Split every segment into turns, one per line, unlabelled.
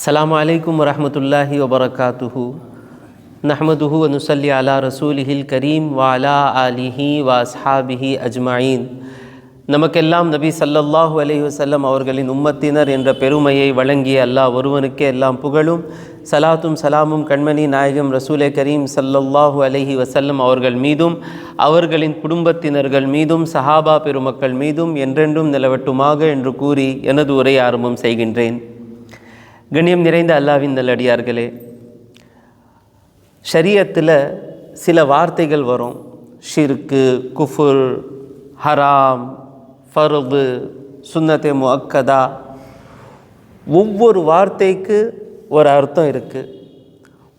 அஸ்லாம் வலைக்கம் வரமத்துல்லாஹி வபரகாத்துஹு நஹமதுஹு அனுசல்லி அலா ரசூலிஹில் கரீம் வாலா அலிஹி வாஸ்ஹாபிஹி அஜ்மாயின் நமக்கெல்லாம் நபி சல்லல்லாஹு அலஹி வசல்லம் அவர்களின் உம்மத்தினர் என்ற பெருமையை வழங்கிய அல்லாஹ் ஒருவனுக்கே எல்லாம் புகழும். சலாத்தும் சலாமும் கண்மணி நாயகம் ரசூலே கரீம் சல்லல்லாஹு அலஹி வசல்லம் அவர்கள் மீதும் அவர்களின் குடும்பத்தினர்கள் மீதும் சஹாபா பெருமக்கள் மீதும் என்றென்றும் நிலவட்டுமாக என்று கூறி எனது உரை ஆரம்பம் செய்கின்றேன். கண்ணியம் நிறைந்த அல்லாவின் நல்லடியார்களே ஷரியத்தில் சில வார்த்தைகள் வரும். ஷிர்கு குஃபுர் ஹராம் ஃபர்து சுன்னத்தை முக்கதா ஒவ்வொரு வார்த்தைக்கு ஒரு அர்த்தம் இருக்குது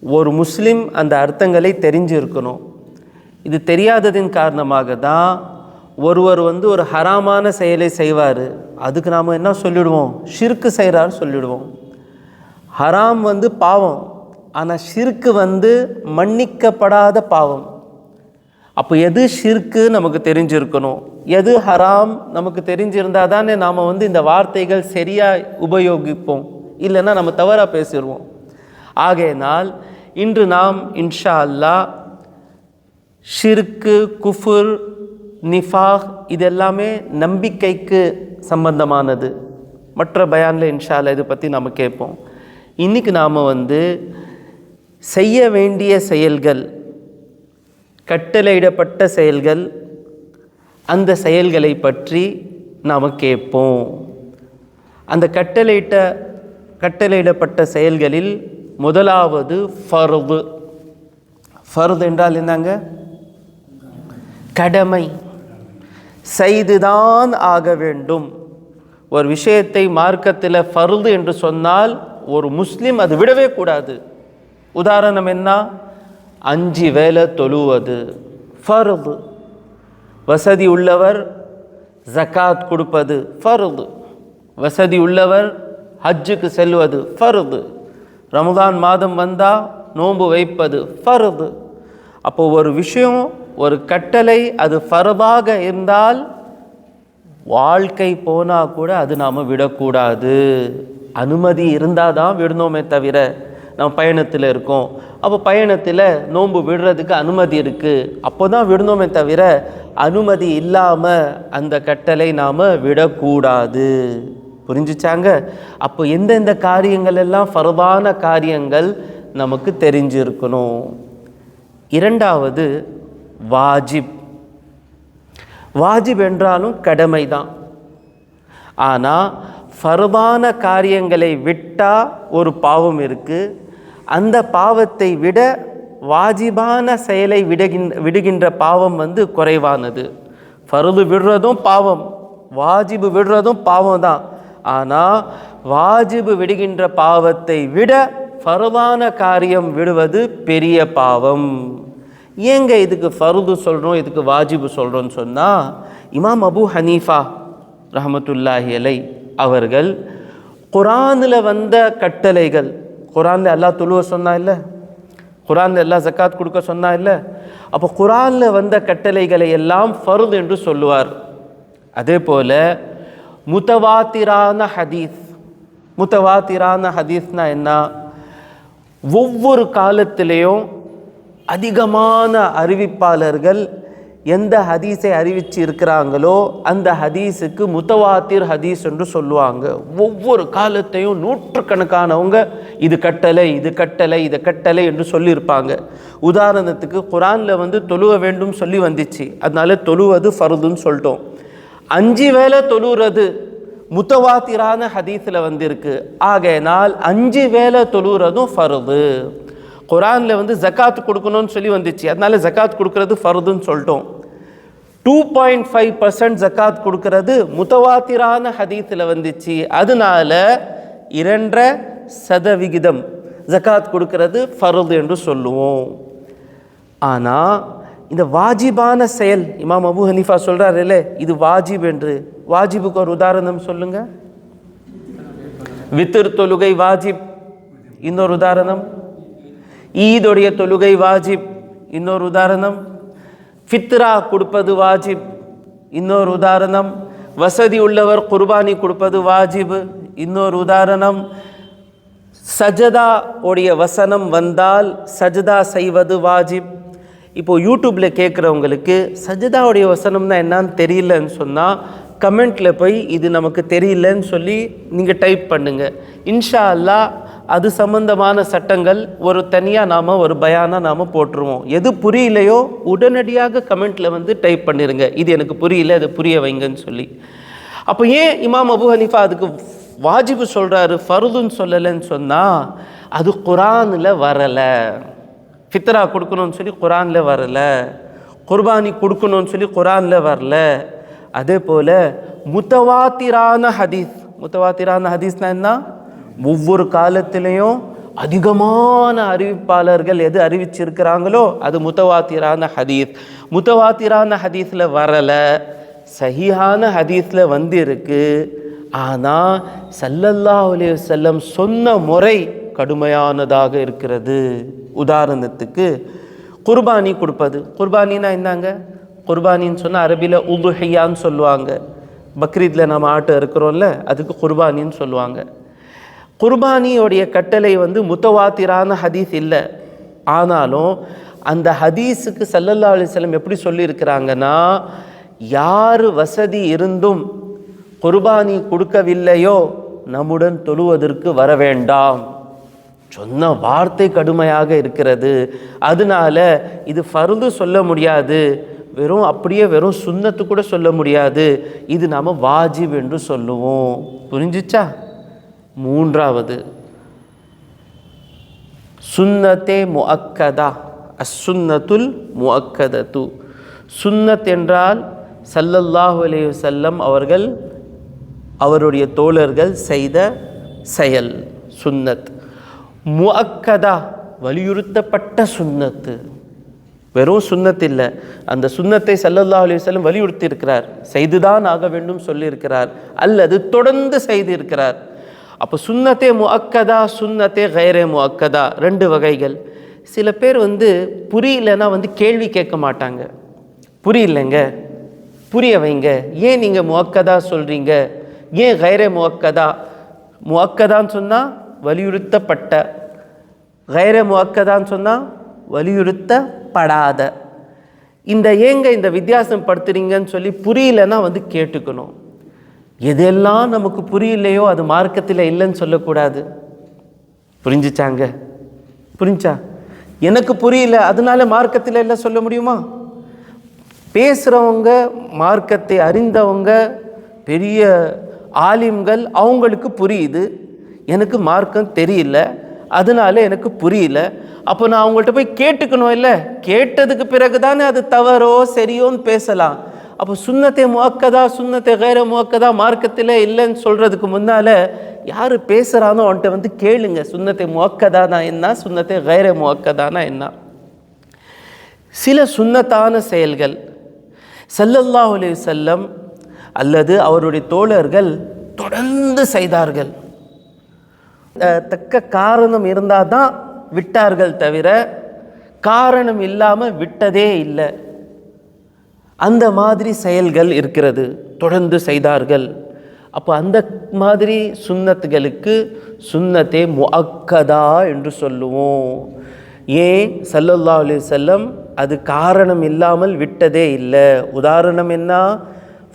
ஒரு முஸ்லீம் அந்த அர்த்தங்களை தெரிஞ்சிருக்கணும். இது தெரியாததின் காரணமாக தான் ஒருவர் வந்து ஒரு ஹராமான செயலை செய்வார். அதுக்கு நாம் என்ன சொல்லிவிடுவோம் ஷிர்கு செய்கிறார் சொல்லிடுவோம். ஹராம் வந்து பாவம் ஆனால் ஷிர்கு வந்து மன்னிக்கப்படாத பாவம். அப்போ எது ஷிர்கு நமக்கு தெரிஞ்சிருக்கணும்? எது ஹராம் நமக்கு தெரிஞ்சிருந்தால் தானே நாம் வந்து இந்த வார்த்தைகள் சரியாக உபயோகிப்போம். இல்லைன்னா நம்ம தவறாக பேசிடுவோம். ஆகையினால் இன்று நாம் இன்ஷா அல்லாஹ் ஷிர்கு குஃபுர் நிஃபாக் இது எல்லாமே நம்பிக்கைக்கு சம்பந்தமானது. மற்ற பயானில் இன்ஷா அல்லா இதை பற்றி நம்ம கேட்போம். இன்றைக்கி நாம் வந்து செய்ய வேண்டிய செயல்கள் கட்டளையிடப்பட்ட செயல்கள் அந்த செயல்களை பற்றி நாம் கேட்போம். அந்த கட்டளையிட்ட கட்டளையிடப்பட்ட செயல்களில் முதலாவது ஃபர்து. ஃபர்து என்றால் என்னங்க? கடமை. செய்துதான் ஆக வேண்டும். ஒரு விஷயத்தை மார்க்கத்தில் ஃபர்து என்று சொன்னால் ஒரு முஸ்லீம் அது விடவே கூடாது. உதாரணம் என்ன? அஞ்சு வேலை தொழுவது ஃபருது. வசதி உள்ளவர் ஜக்காத் கொடுப்பது ஃபருது. வசதி உள்ளவர் ஹஜ்ஜுக்கு செல்வது ஃபருது. ரமதான் மாதம் வந்தால் நோன்பு வைப்பது ஃபருது. அப்போது ஒரு விஷயம் ஒரு கட்டளை அது ஃபர்தாக இருந்தால் வாழ்க்கை போனால் கூட அது நாம் விடக்கூடாது. அனுமதி இருந்தால் தான் விடணுமே தவிர நம்ம பயணத்தில் இருக்கோம். அப்போ பயணத்தில் நோன்பு விடுறதுக்கு அனுமதி இருக்குது அப்போ தான் விடணுமே தவிர அனுமதி இல்லாமல் அந்த கட்டளை நாம் விடக்கூடாது. புரிஞ்சுச்சாங்க? அப்போ எந்தெந்த காரியங்கள் எல்லாம் ஃபர்தான காரியங்கள் நமக்கு தெரிஞ்சிருக்கணும்? இரண்டாவது வாஜிப். வாஜிப் என்றாலும் கடமை தான் ஆனால் ஃபர்தான காரியங்களை விட்டால் ஒரு பாவம் இருக்குது அந்த பாவத்தை விட வாஜிபான செயலை விடுகின் விடுகின்ற பாவம் வந்து குறைவானது. ஃபருது விடுறதும் பாவம் வாஜிபு விடுறதும் பாவம் தான் ஆனால் வாஜிபு விடுகின்ற பாவத்தை விட ஃபருதான காரியம் விடுவது பெரிய பாவம். ஏங்க இதுக்கு ஃபருது சொல்கிறோம் இதுக்கு வாஜிபு சொல்கிறோன்னு சொன்னால் இமாம் அபு ஹனீஃபா ரஹமத்துல்லாஹி அலை அவர்கள் குரானில் வந்த கட்டளைகள் குரானில் எல்லா தொழுவ சொன்னா இல்லை குரானில் எல்லாம் ஜக்காத் கொடுக்க சொன்னா இல்லை அப்போ குரானில் வந்த கட்டளைகளை எல்லாம் ஃபருது என்று சொல்லுவார். அதே போல் முத்தவாத்திரான ஹதீஸ் முத்தவாத்திரான ஹதீஸ்னா என்ன? ஒவ்வொரு காலத்திலையும் அதிகமான அறிவிப்பாளர்கள் எந்த ஹதீஸை அறிவிச்சு இருக்கிறாங்களோ அந்த ஹதீஸுக்கு முத்தவாத்திர் ஹதீஸ் என்று சொல்லுவாங்க. ஒவ்வொரு காலத்தையும் நூற்றுக்கணக்கானவங்க இது கட்டளை இது கட்டளை இது கட்டளை என்று சொல்லியிருப்பாங்க. உதாரணத்துக்கு குரானில் வந்து தொழுவ வேண்டும் சொல்லி வந்துச்சு. அதனால தொழுவது ஃபருதுன்னு சொல்லிட்டோம். அஞ்சு வேலை தொழுறது முத்தவாத்திரான ஹதீஸில் வந்திருக்கு. ஆகையினால் அஞ்சு வேலை தொழுறதும் ஃபருது. குரானில் வந்து ஜக்காத் கொடுக்கணும்னு சொல்லி வந்துச்சு. அதனால ஜக்காத் கொடுக்கறது ஃபர்துன்னு சொல்லிட்டோம். டூ பாயிண்ட் ஃபைவ் பர்சன்ட் ஜக்காத் கொடுக்கறது முத்தவாத்திரான ஹதீத்தில் வந்துச்சு. அதனால இரண்டரை சதவிகிதம் ஜக்காத் கொடுக்கறது ஃபருது என்று சொல்லுவோம். ஆனால் இந்த வாஜிபான செயல் இமாம் அபு ஹனீஃபா சொல்கிறார் இல்லை இது வாஜிப் என்று. வாஜிபுக்கு ஒரு உதாரணம் சொல்லுங்கள் வித்திர் தொழுகை வாஜிப். இன்னொரு உதாரணம். ஈதுடைய தொழுகை வாஜிப் இன்னொரு உதாரணம் ஃபித்ரா கொடுப்பது வாஜிப் இன்னொரு உதாரணம் வசதி உள்ளவர் குர்பானி கொடுப்பது வாஜிப் இன்னொரு உதாரணம் சஜதா உடைய வசனம் வந்தால் சஜதா செய்வது வாஜிப் இப்போ யூடியூப்பில் கேட்குறவங்களுக்கு சஜதாவுடைய வசனம்னா என்னன்னு தெரியலன்னு சொன்னால் கமெண்ட்டில் போய் இது நமக்கு தெரியலன்னு சொல்லி நீங்கள் டைப் பண்ணுங்கள் இன்ஷா அல்லாஹ் அது சம்பந்தமான சட்டங்கள் ஒரு தனியாக நாம் ஒரு பயானாக நாம் போட்டுருவோம். எது புரியலையோ உடனடியாக கமெண்ட்டில் வந்து டைப் பண்ணிடுங்க இது எனக்கு புரியல அது புரிய வைங்கன்னு சொல்லி. அப்போ ஏன் இமாம் அபு ஹனீஃபா அதுக்கு வாஜிபு சொல்கிறாரு ஃபருதுன்னு சொல்லலைன்னு சொன்னால் அது குரானில் வரலை. ஃபித்ரா கொடுக்கணும்னு சொல்லி குரானில் வரல. குர்பானி கொடுக்கணும்னு சொல்லி குரானில் வரல. அதே போல் முத்தவாத்திரான ஹதீஸ் முத்தவாத்திரான ஹதீஸ்னா என்ன? ஒவ்வொரு காலத்திலையும் அதிகமான அறிவிப்பாளர்கள் எது அறிவிச்சிருக்கிறாங்களோ அது முத்தவாத்திரான ஹதீஸ். முத்தவாத்திரான ஹதீஸில் வரலை சஹியான ஹதீஸில் வந்து இருக்கு ஆனால் சல்லல்லா அலைஹி செல்லம் சொன்ன முறை கடுமையானதாக இருக்கிறது. உதாரணத்துக்கு குர்பானி கொடுப்பது. குர்பானின்னா என்னங்க? குர்பானின்னு சொன்னால் அரபியில் உதுஹையான்னு சொல்லுவாங்க. பக்ரீத்தில் நம்ம ஆட்டம் இருக்கிறோம்ல அதுக்கு குர்பானின்னு சொல்லுவாங்க. குர்பானியோடைய கட்டளை வந்து முத்தவாத்திரான ஹதீஸ் இல்லை. ஆனாலும் அந்த ஹதீஸுக்கு சல்லல்லா அலிஸ்லம் எப்படி சொல்லியிருக்கிறாங்கன்னா யார் வசதி இருந்தும் குர்பானி கொடுக்கவில்லையோ நம்முடன் தொழுவதற்கு வர வேண்டாம். சொன்ன வார்த்தை கடுமையாக இருக்கிறது. அதனால இது ஃபருந்து சொல்ல முடியாது. வெறும் அப்படியே வெறும் சுன்னத்து கூட சொல்ல முடியாது. இது நாம் வாஜிப் என்று சொல்லுவோம். புரிஞ்சிச்சா? மூன்றாவது. சுன்னத்தே முஅக்கதா அசுன்னத்துல் முஅக்கதத்து சுன்னத் என்றால் சல்லல்லாஹு அலைஹி செல்லம் அவர்கள் அவருடைய தோழர்கள் செய்த செயல் சுன்னத். முஅக்கதா வலியுறுத்தப்பட்ட சுன்னத்து. வெறும் சுன்னத் இல்லை அந்த சுன்னத்தை சல்லல்லாஹ் அலைஹி வஸல்லம் வலியுறுத்தி இருக்கிறார் செய்துதான் ஆக வேண்டும் சொல்லியிருக்கிறார் அல்லது தொடர்ந்து செய்திருக்கிறார். அப்போ சுன்னத்தே முஅக்கதா சுன்னத்தே கைரே முஅக்கதா ரெண்டு வகைகள். சில பேர் வந்து புரியலன்னா வந்து கேள்வி கேட்க மாட்டாங்க. புரியலைங்க. புரிய வைங்க. ஏன் நீங்கள் முஅக்கதா சொல்கிறீங்க ஏன் கைரே முக்கதா முஅக்கதான்னு சொன்னால் வலியுறுத்தப்பட்ட. கைர முஅக்கதான்னு சொன்னால் வலியுறுத்தப்படாத. இந்த ஏங்க இந்த வித்தியாசம் படுத்துறீங்கன்னு சொல்லி புரியலன்னா வந்து கேட்டுக்கணும். எதெல்லாம் நமக்கு புரியலையோ அது மார்க்கத்தில் இல்லைன்னு சொல்லக்கூடாது. புரிஞ்சுச்சாங்க? புரிஞ்சா? எனக்கு புரியல அதனால மார்க்கத்தில் இல்லை சொல்ல முடியுமா? பேசுகிறவங்க மார்க்கத்தை அறிந்தவங்க பெரிய ஆலிம்கள் அவங்களுக்கு புரியுது. எனக்கு மார்க்கம் தெரியல அதனால எனக்கு புரியல. அப்போ நான் அவங்கள்ட்ட போய் கேட்டுக்கணும் இல்லை? கேட்டதுக்கு பிறகு தானே அது தவறோ சரியோன்னு பேசலாம். அப்போ சுண்ணத்தை முக்கதா சுண்ணத்தை கைர முக்கதா மார்க்கத்தில் இல்லைன்னு சொல்கிறதுக்கு முன்னால் யார் பேசுகிறானோ அவன்கிட்ட வந்து கேளுங்க. சுண்ணத்தை முக்கதானா என்ன? சுண்ணத்தை கைர முக்கதானா என்ன? சில சுன்னத்தான செயல்கள் ஸல்லல்லாஹு அலைஹி செல்லம் அல்லது அவருடைய தோழர்கள் தொடர்ந்து செய்தார்கள். தக்க காரணம் இருந்தால் தான் விட்டார்கள் தவிர காரணம் இல்லாமல் விட்டதே இல்லை. அந்த மாதிரி செயல்கள் இருக்கிறது தொடர்ந்து செய்தார்கள். அப்போ அந்த மாதிரி சுன்னத்துகளுக்கு சுன்னத்தே முஅக்கதா என்று சொல்லுவோம். ஏன்? சல்லல்லா அலைஹி செல்லம் அது காரணம் இல்லாமல் விட்டதே இல்லை. உதாரணம் என்ன?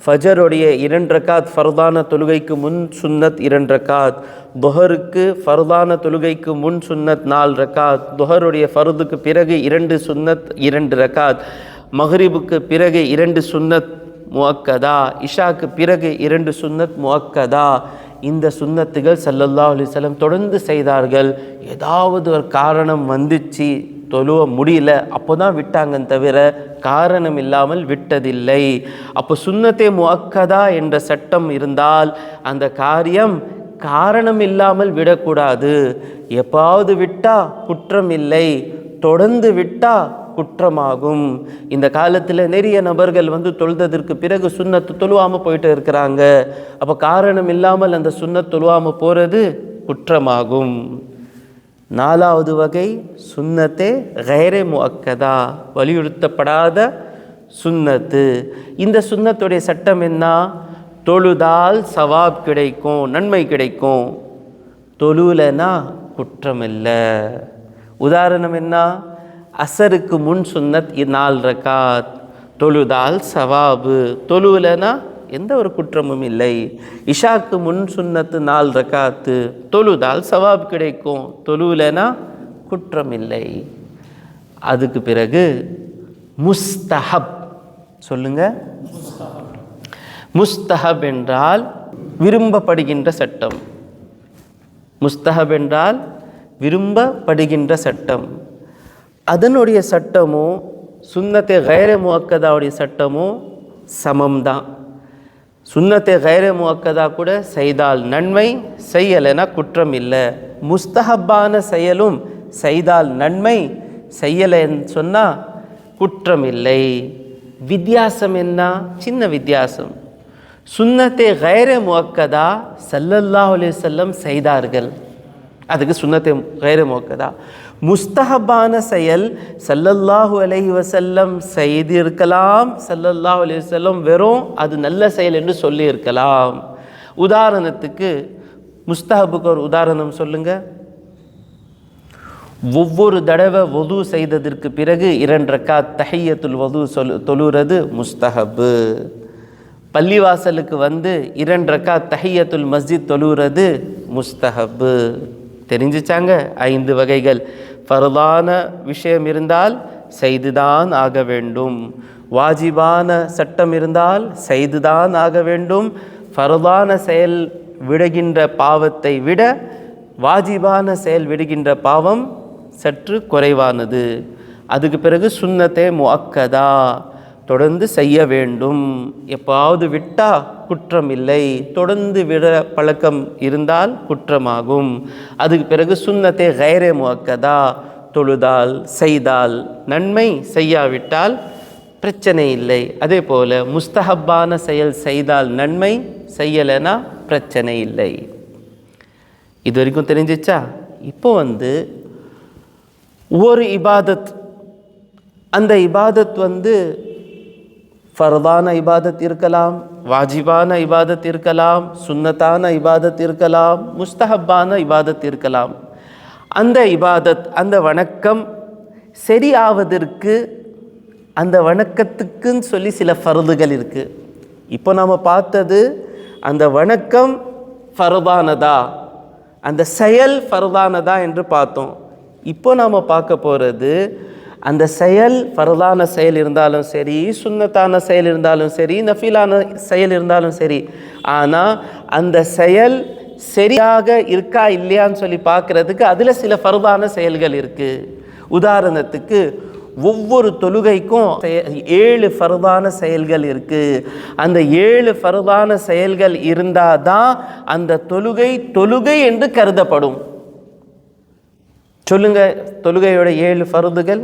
ஃபஜருடைய இரண்டு ரக்காத் ஃபர்தான தொழுகைக்கு முன் சுன்னத் இரண்டு ரக்காத். துஹருக்கு ஃபர்தான தொழுகைக்கு முன் சுன்னத் நாலு ரக்காத். துஹருடைய ஃபருதுக்கு பிறகு இரண்டு சுன்னத் இரண்டு ரக்காத். மஹ்ரிபுக்கு பிறகு இரண்டு சுன்னத் முக்கதா இஷாக்கு பிறகு இரண்டு சுன்னத் முஅக்கதா இந்த சுன்னத்துகள் சல்லல்லா அலைஹி தொடர்ந்து செய்தார்கள். ஏதாவது ஒரு காரணம் வந்துச்சு தொழுவ முடியல அப்போ தான் விட்டாங்கன்னு தவிர காரணம் இல்லாமல் விட்டதில்லை. அப்போ சுன்னத்தே முஅக்கதா என்ற சட்டம் இருந்தால் அந்த காரியம் காரணம் இல்லாமல் விடக்கூடாது. எப்பாவது விட்டா குற்றம் இல்லை தொடர்ந்து விட்டா குற்றமாகும். இந்த காலத்தில் நிறைய நபர்கள் வந்து தொழுததற்கு பிறகு சுண்ணத்து தொழுவாமல் போயிட்டு இருக்கிறாங்க. அப்போ காரணம் இல்லாமல் அந்த சுண்ணத் தொழுவாமல் போகிறது குற்றமாகும். நாலாவது வகை சுன்னத்தே கைரே முக்கதா வலியுறுத்தப்படாத சுன்னத்து இந்த சுன்னத்துடைய சட்டம் என்ன? தொழுதால் சவாப் கிடைக்கும் நன்மை கிடைக்கும். தொழுலனா குற்றம் இல்லை உதாரணம் என்ன? அசருக்கு முன் சுன்னத் இ- ரக்காத். தொழுதால் சவாபு. தொழுவில்னா எந்த ஒரு குற்றமும் இல்லை. இஷாக்கு முன் சுன்னத்து நாள் ரக்காத்து. தொழுதால் சவாப் கிடைக்கும். தொழுவில்னா குற்றம் இல்லை. அதுக்கு பிறகு முஸ்தஹப். சொல்லுங்க. முஸ்தஹப் என்றால் விரும்பப்படுகின்ற சட்டம். முஸ்தஹப் என்றால் விரும்பப்படுகின்ற சட்டம். அதனுடைய சட்டமும் சுன்னத்தை கைர முக்கதாவுடைய சட்டமும் சமம்தான். சுன்னத்தை கைர முக்கதா கூட செய்தால் நன்மை செய்யலைன்னா குற்றம் இல்லை. முஸ்தஹப்பான செயலும் செய்தால் நன்மை செய்யலைன்னு சொன்னால் குற்றம் இல்லை. வித்தியாசம் என்ன? சின்ன வித்தியாசம். சுண்ணத்தை கைர முக்கதா சல்லல்லா அலி செல்லம் செய்தார்கள். அதுக்கு சுன்னத்தை கைர முக்கதா முஸ்தஹப்பான செயல் சல்லல்லாஹு அலஹி வசல்லம் செய்திருக்கலாம் சல்லல்லாஹு அலி வசல்லம் வெறும் அது நல்ல செயல் என்று சொல்லியிருக்கலாம். உதாரணத்துக்கு முஸ்தஹபுக்கு ஒரு உதாரணம் சொல்லுங்க. ஒவ்வொரு தடவை வது செய்ததற்கு பிறகு இரண்டு தஹையத்துல் வது சொல் தொழுறது முஸ்தஹபு. பள்ளிவாசலுக்கு வந்து இரண்டு தஹையத்துல் மஸ்ஜித் தொழுறது முஸ்தஹபு. தெரிஞ்சிச்சாங்க? ஐந்து வகைகள். ஃபர்தான விஷயம் இருந்தால் செய்துதான் ஆக வேண்டும். வாஜிபான சட்டம் இருந்தால் செய்துதான் ஆக வேண்டும். ஃபர்தான செயல் விடுகின்ற பாவத்தை விட வாஜிபான செயல் விடுகின்ற பாவம் சற்று குறைவானது. அதுக்கு பிறகு சுண்ணத்தை முக்கதா தொடர்ந்து செய்ய வேண்டும். எப்பாவது விட்டா குற்றம் இல்லை தொடர்ந்து விட பழக்கம் இருந்தால் குற்றமாகும். அதுக்கு பிறகு சுண்ணத்தை கைரே முஅக்கதா தொழுதால் செய்தால் நன்மை செய்யாவிட்டால் பிரச்சனை இல்லை. அதே போல் முஸ்தஹப்பான செயல் செய்தால் நன்மை செய்யலைன்னா பிரச்சனை இல்லை. இது வரைக்கும் தெரிஞ்சிச்சா? இப்போ வந்து ஒரு இபாதத் அந்த இபாதத் வந்து ஃபர்தான இபாதத் இருக்கலாம் வாஜிபான இபாதத் இருக்கலாம் சுன்னத்தான இபாதத் இருக்கலாம் முஸ்தஹப்பான இபாதத் இருக்கலாம் அந்த இபாதத் அந்த வணக்கம் சரியாவதற்கு அந்த வணக்கத்துக்குன்னு சொல்லி சில ஃபருதுகள் இருக்குது இப்போ நாம் பார்த்தது அந்த வணக்கம் ஃபருதானதா அந்த செயல் ஃபருதானதா என்று பார்த்தோம் இப்போ நாம் பார்க்க போகிறது அந்த செயல் ஃபரதான செயல் இருந்தாலும் சரி சுண்ணத்தான செயல் இருந்தாலும் சரி நஃபீலான செயல் இருந்தாலும் சரி. ஆனால் அந்த செயல் சரியாக இருக்கா இல்லையான்னு சொல்லி பார்க்குறதுக்கு அதில் சில ஃபரதான செயல்கள் இருக்குது உதாரணத்துக்கு ஒவ்வொரு தொழுகைக்கும் ஏழு ஃபரதான செயல்கள் இருக்குது அந்த ஏழு ஃபரதான செயல்கள் இருந்தால் தான் அந்த தொழுகை தொழுகை என்று கருதப்படும். சொல்லுங்க தொழுகையோட ஏழு ஃபருதுகள்.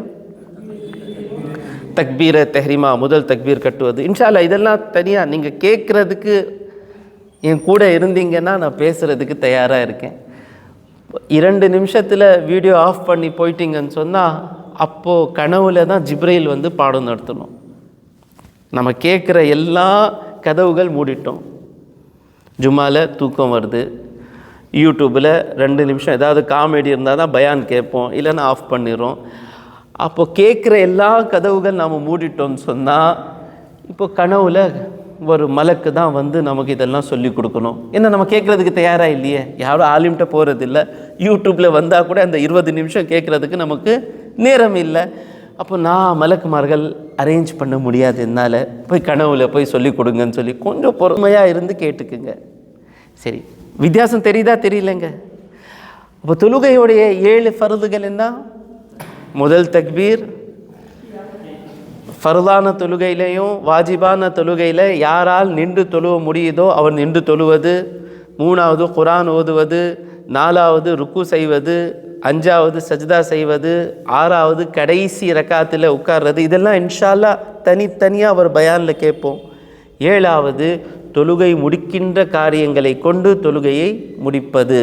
தக்பீரை தெஹ்ரிமா முதல் தக்பீர் கட்டுவது. இன்ஷால்லா இதெல்லாம் தனியாக நீங்கள் கேட்குறதுக்கு என் கூட இருந்தீங்கன்னா நான் பேசுகிறதுக்கு தயாராக இருக்கேன். இரண்டு நிமிஷத்தில் வீடியோ ஆஃப் பண்ணி போயிட்டீங்கன்னு சொன்னால் அப்போது கனவுல தான் ஜிப்ரைல் வந்து பாடம் நடத்தணும். நம்ம கேட்குற எல்லா கதவுகள் மூடிட்டோம். ஜும்மாவில் தூக்கம் வருது. யூடியூப்பில் ரெண்டு நிமிஷம் ஏதாவது காமெடி இருந்தால் தான் பயான் கேட்போம். இல்லைன்னா ஆஃப் பண்ணிடுறோம். அப்போ கேட்குற எல்லா கதவுகள் நாம் மூடிட்டோம்னு சொன்னால் இப்போ கனவுல ஒரு மலக்கு தான் வந்து நமக்கு இதெல்லாம் சொல்லி கொடுக்கணும். என்ன நம்ம கேட்குறதுக்கு தயாராக இல்லையே? யாரும் ஆலிம்கிட்ட போகிறது இல்லை யூடியூப்பில் வந்தால் கூட அந்த இருபது நிமிஷம் கேட்குறதுக்கு நமக்கு நேரம் இல்லை. அப்போ நான் மலக்குமார்கள் அரேஞ்ச் பண்ண முடியாது என்னால். போய் கனவுல போய் சொல்லி கொடுங்கன்னு சொல்லி கொஞ்சம் பொறுமையாக இருந்து கேட்டுக்குங்க. சரி வித்தியாசம் தெரியுதா தெரியலங்க? அப்போ தொழுகையுடைய ஏழு ஃபர்துகள் என்ன? முதல் தக்பீர். ஃபர்தான தொழுகையிலையும் வாஜிபான தொழுகையில் யாரால் நின்று தொழுவ முடியுதோ அவர் நின்று தொழுவது. மூணாவது குரான் ஓதுவது நாலாவது ருக்கு செய்வது அஞ்சாவது சஜ்தா செய்வது ஆறாவது கடைசி ரக்காத்தில் உட்கார்றது. இதெல்லாம் இன்ஷால்லா தனித்தனியாக அவர் பயானில் கேட்போம். ஏழாவது தொழுகை முடிக்கின்ற காரியங்களை கொண்டு தொழுகையை முடிப்பது.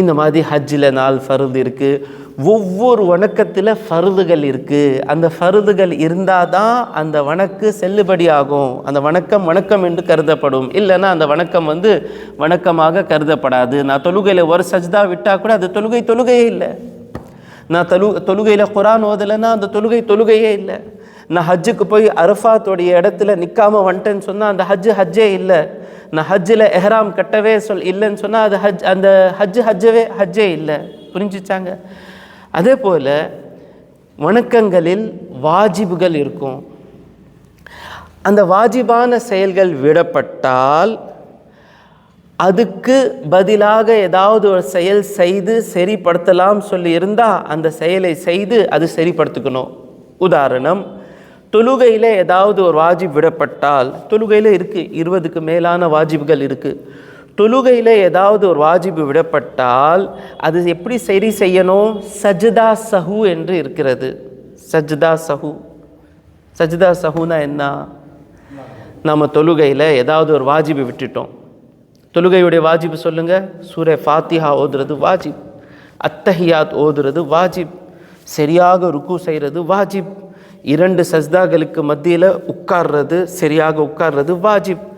இந்த மாதிரி ஹஜ்ஜில் நாள் ஃபருது இருக்குது ஒவ்வொரு வணக்கத்தில் ஃபருதுகள் இருக்குது அந்த ஃபருதுகள் இருந்தால் தான் அந்த வணக்கு செல்லுபடி ஆகும் அந்த வணக்கம் வணக்கம் என்று கருதப்படும். இல்லைன்னா அந்த வணக்கம் வந்து வணக்கமாக கருதப்படாது. நான் தொழுகையில் ஒரு சஜ்தா விட்டால் கூட அது தொழுகை தொழுகையே இல்லை. நான் தொழு தொழுகையில் குரான் ஓதலைன்னா அந்த தொழுகை தொழுகையே இல்லை. நான் ஹஜ்ஜுக்கு போய் அரஃபாத்தோடைய இடத்துல நிற்காம வந்துட்டேன்னு சொன்னால் அந்த ஹஜ்ஜு ஹஜ்ஜே இல்லை. நான் ஹஜ்ஜில் எஹ்ராம் கட்டவே சொல் இல்லைன்னு சொன்னால் அது ஹஜ் அந்த ஹஜ்ஜு ஹஜ்ஜவே ஹஜ்ஜே இல்லை. புரிஞ்சிச்சாங்க? அதே போல் வணக்கங்களில் வாஜிபுகள் இருக்கும். அந்த வாஜிபான செயல்கள் விடப்பட்டால் அதுக்கு பதிலாக ஏதாவது ஒரு செயல் செய்து சரிப்படுத்தலாம் சொல்லி இருந்தால் அந்த செயலை செய்து அது சரிப்படுத்திக்கணும். உதாரணம் தொழுகையில் ஏதாவது ஒரு வாஜிப் விடப்பட்டால் தொழுகையில் இருக்குது இருபதுக்கு மேலான வாஜிபுகள் இருக்குது தொழுகையில் ஏதாவது ஒரு வாஜிபு விடப்பட்டால் அது எப்படி சரி செய்யணும்? சஜ்தா சஹு என்று இருக்கிறது. சஜ்தா சஹு. சஜ்தா சஹுனா என்ன? நம்ம தொழுகையில் ஏதாவது ஒரு வாஜிபு விட்டுட்டோம். தொழுகையுடைய வாஜிபு சொல்லுங்கள் சூரிய ஃபாத்திஹா ஓதுறது வாஜிப். அத்தஹியாத் ஓதுறது வாஜிப். சரியாக ருக்கு செய்கிறது வாஜிப். இரண்டு சஜ்தாக்களுக்கு மத்தியில் உட்கார்றது சரியாக உட்கார்றது வாஜிப்.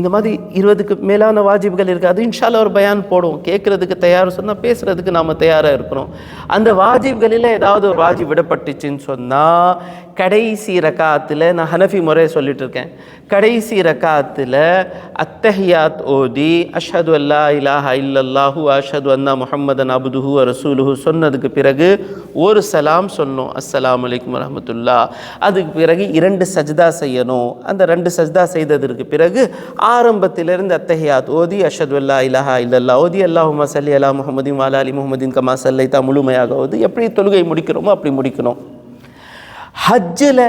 இந்த மாதிரி இருபதுக்கு மேலான வாஜிப்கள் இருக்குது அது இன்ஷால்ல ஒரு பயான் போடுவோம். கேட்குறதுக்கு தயார் சொன்னால் பேசுகிறதுக்கு நாம் தயாராக இருக்கிறோம். அந்த வாஜிப்களில் ஏதாவது ஒரு வாஜிப் விடப்பட்டுச்சுன்னு சொன்னால் கடைசி ரக்காத்தில் நான் ஹனஃபி முறையை சொல்லிட்டு இருக்கேன். கடைசி ரக்காத்தில் அத்தஹியாத் ஓதி அஷது அல்லா இலாஹா இல்லல்லாஹு அஷது அண்ணா முஹம்மதன் அபுதுஹு ரசூலுஹு சொன்னதுக்கு பிறகு ஒரு சலாம் சொன்னோம். அஸ்லாம் அலைக்கும் வரமத்துல்லா அதுக்கு பிறகு இரண்டு சஜ்தா செய்யணும். அந்த ரெண்டு சஜ்தா செய்ததற்கு பிறகு ஆரம்பத்திலிருந்து அத்தஹியாத் ஓதி அஷ்ஹது அல்லா இலாஹா இல்லல்லா ஓதி அல்லாஹுமா சல்லி அலா முஹம்மதின் வாலா அலி முகமதின் கமா சல்லைத்தா முழுமையாக ஓது எப்படி தொழுகை முடிக்கிறோமோ அப்படி முடிக்கணும். ஹஜ்ஜில்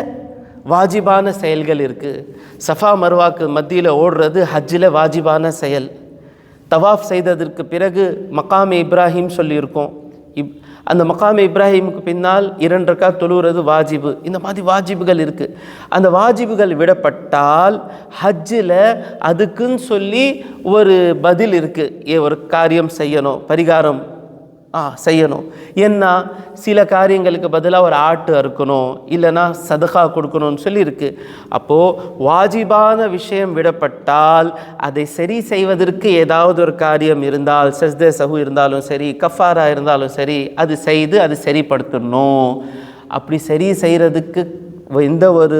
வாஜிபான செயல்கள் இருக்குது சஃபா மர்வாக்கு மத்தியில் ஓடுறது ஹஜ்ஜில் வாஜிபான செயல். தவாஃப் செய்ததற்கு பிறகு மகாமே இப்ராஹிம் சொல்லியிருக்கோம். இப் அந்த மகாமே இப்ராஹிமுக்கு பின்னால் இரண்டு ரக்கா தொழுகிறது வாஜிபு. இந்த மாதிரி வாஜிபுகள் இருக்குது அந்த வாஜிபுகள் விடப்பட்டால் ஹஜ்ஜில் அதுக்குன்னு சொல்லி ஒரு பதில் இருக்குது ஒரு காரியம் செய்யணும் பரிகாரம் ஆ செய்யணும். ஏன்னா சில காரியங்களுக்கு பதிலாக ஒரு ஆட்டு அறுக்கணும் இல்லைன்னா சதகா கொடுக்கணும்னு சொல்லியிருக்கு. அப்போது வாஜிபான விஷயம் விடப்பட்டால் அதை சரி செய்வதற்கு ஏதாவது ஒரு காரியம் இருந்தால் சஸ்தே சஹு இருந்தாலும் சரி கஃபாரா இருந்தாலும் சரி அது செய்து அது சரிப்படுத்தணும். அப்படி சரி செய்கிறதுக்கு எந்த ஒரு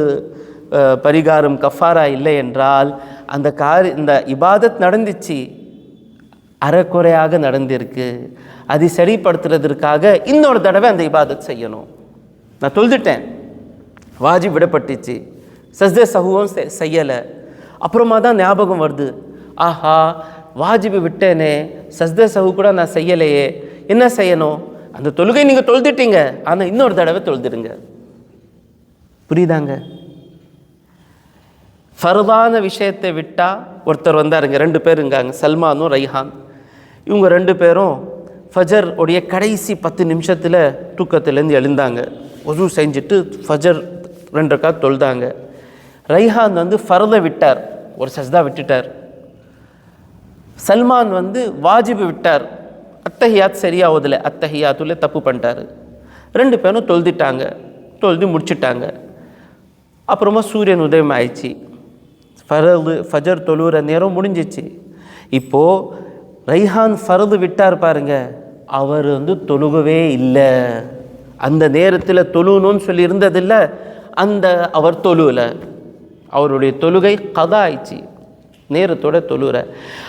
பரிகாரம் கஃபாரா இல்லை என்றால் அந்த காரி இந்த இபாதத் நடந்துச்சு. அறக்குறையாக நடந்திருக்கு. அதை சரிப்படுத்துறதற்காக இன்னொரு தடவை அந்த இபாதத் செய்யணும். நான் தொழுதுட்டேன். வாஜிப் விடப்பட்டுச்சு. சஸ்தே சகுவம் செய்யலை. அப்புறமா தான் ஞாபகம் வருது. ஆஹா வாஜிபு விட்டேனே. சஸ்தே சகு கூட நான் செய்யலையே. என்ன செய்யணும்? அந்த தொழுகை நீங்கள் தொழுதுட்டீங்க. ஆனால் இன்னொரு தடவை தொழுதுடுங்க. புரியுதாங்க? ஃபர்தான விஷயத்தை விட்டால் ஒருத்தர் வந்தாருங்க. ரெண்டு பேர் இருக்காங்க சல்மானும் ரைஹான். இவங்க ரெண்டு பேரும் ஃபஜர் உடைய கடைசி பத்து நிமிஷத்தில் தூக்கத்துலேருந்து எழுந்தாங்க. ஒசு செஞ்சுட்டு ஃபஜர் ரெண்டு ரக்கா தொழுதாங்க. ரைஹான் வந்து ஃபரதை விட்டார். ஒரு சஜ்தா விட்டுட்டார். சல்மான் வந்து வாஜிபு விட்டார். அத்தஹியாத் சரியா அத்தஹியாத்துல தப்பு பண்ணிட்டாரு. ரெண்டு பேரும் தொழுதுட்டாங்க. தொழுது முடிச்சுட்டாங்க. அப்புறமா சூரியன் உதயம் ஆயிடுச்சு. ஃபரது ஃபஜர் தொழுகிற நேரம் முடிஞ்சிச்சு. இப்போது ரைஹான் ஃபரது விட்டார் பாருங்க. அவர் வந்து தொழுகவே இல்லை. அந்த நேரத்தில் தொழுணும்னு சொல்லி இருந்ததில்ல. அந்த அவர் தொழுவல அவருடைய தொழுகை கதா ஆயிடுச்சு. நேரத்தோட தொழுற.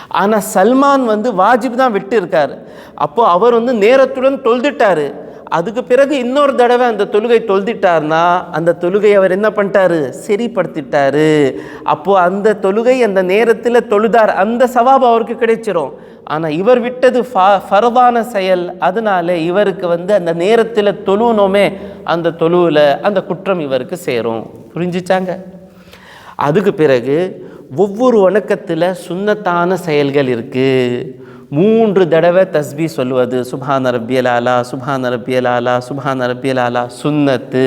ஆனால் சல்மான் வந்து வாஜிப் தான் விட்டு இருக்கார். அப்போது அவர் வந்து நேரத்துடன் தொழுதுட்டார். அதுக்கு பிறகு இன்னொரு தடவை அந்த தொழுகை தொழுதிட்டார்னா அந்த தொழுகை அவர் என்ன பண்ணிட்டாரு? சரிப்படுத்திட்டாரு. அப்போது அந்த தொழுகை அந்த நேரத்தில் தொழுதார். அந்த சவாபம் அவருக்கு கிடைச்சிரும். ஆனால் இவர் விட்டது ஃப ஃபரதான செயல். அதனால இவருக்கு வந்து அந்த நேரத்தில் தொழுனோமே அந்த தொழுவில் அந்த குற்றம் இவருக்கு சேரும். புரிஞ்சிச்சாங்க? அதுக்கு பிறகு ஒவ்வொரு வணக்கத்தில் சுண்ணத்தான செயல்கள் இருக்குது மூன்று தடவை தஸ்பி சொல்லுவது சுபான ரப்பியல் ஆலா சுபான ரப்பியல் சுபான சுன்னத்து.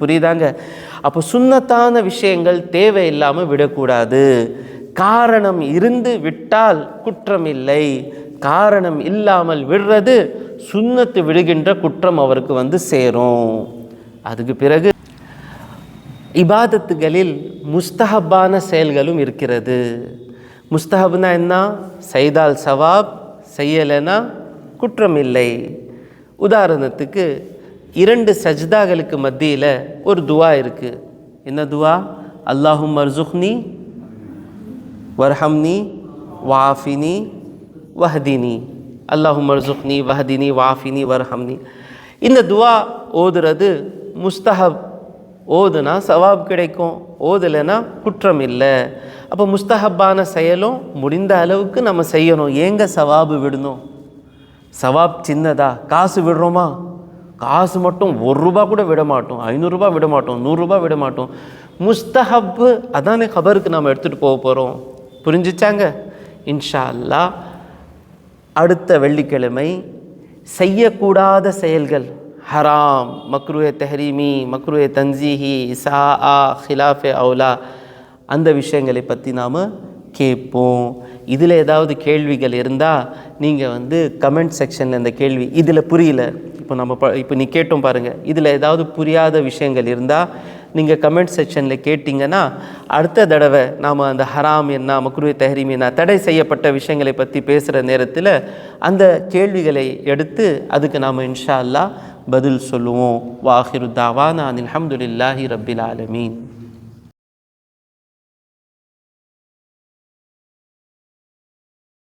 புரியுதாங்க? அப்போ சுன்னத்தான விஷயங்கள் தேவையில்லாமல் விடக்கூடாது. காரணம் இருந்து விட்டால் குற்றமில்லை. காரணம் இல்லாமல் விடுறது சுண்ணத்து விடுகின்ற குற்றம் அவருக்கு வந்து சேரும். அதுக்கு பிறகு இபாதத்துகளில் முஸ்தஹப்பான செயல்களும் இருக்கிறது. முஸ்தஹப்னா என்ன? செய்தால் சவாப் செய்யலைன்னா குற்றமில்லை. உதாரணத்துக்கு இரண்டு சஜ்தாகளுக்கு மத்தியில் ஒரு துவா இருக்குது என்ன துவா? அல்லாஹும் மர்சுக்னி வர்ஹம்னி வாஃபினி வஹதினி. அல்லாஹும் மர்சுக்னி வஹதினி வாஃபினி வர்ஹம்னி. இந்த துவா ஓதுறது முஸ்தஹப் ஓதுனா சவாப் கிடைக்கும். ஓதலைன்னா குற்றம் இல்லை. அப்போ முஸ்தஹப்பான செயலும் முடிந்த அளவுக்கு நம்ம செய்யணும். ஏங்க சவாபு விடணும்? சவாப் சின்னதா? காசு விடுறோமா? காசு மட்டும் ஒரு ரூபா கூட விட மாட்டோம். ஐநூறுரூபா விட மாட்டோம். நூறுரூபா விட மாட்டோம். முஸ்தஹப்பு அதானே கபருக்கு நம்ம எடுத்துகிட்டு போக போகிறோம் புரிஞ்சிச்சாங்க? இன்ஷா அல்லாஹ் அடுத்த வெள்ளிக்கிழமை செய்யக்கூடாத செயல்கள். ஹராம் மக்ருய தெஹரீமி மக்ருய தன்சீஹி சா ஆ ஹிலாஃபே அவுலா அந்த விஷயங்களை பற்றி நாம் கேட்போம். இதில் ஏதாவது கேள்விகள் இருந்தால் நீங்கள் வந்து கமெண்ட் செக்ஷனில் இந்த கேள்வி இதில் புரியல. இப்போ நம்ம ப இப்போ நீ கேட்டோம் பாருங்கள் இதில் ஏதாவது புரியாத விஷயங்கள் இருந்தால் நீங்கள் கமெண்ட் செக்ஷனில் கேட்டிங்கன்னா அடுத்த தடவை நாம் அந்த ஹராம் என்ன மக்ருய தஹரீம் என்ன தடை செய்யப்பட்ட விஷயங்களை பற்றி பேசுகிற நேரத்தில் அந்த கேள்விகளை எடுத்து அதுக்கு நாம் இன்ஷா அல்லாஹ் பதில் சொல்லுவோம் வாஹிரு தாவானா அனில் அல்ஹம்துலில்லாஹி ரப்பில் ஆலமீன்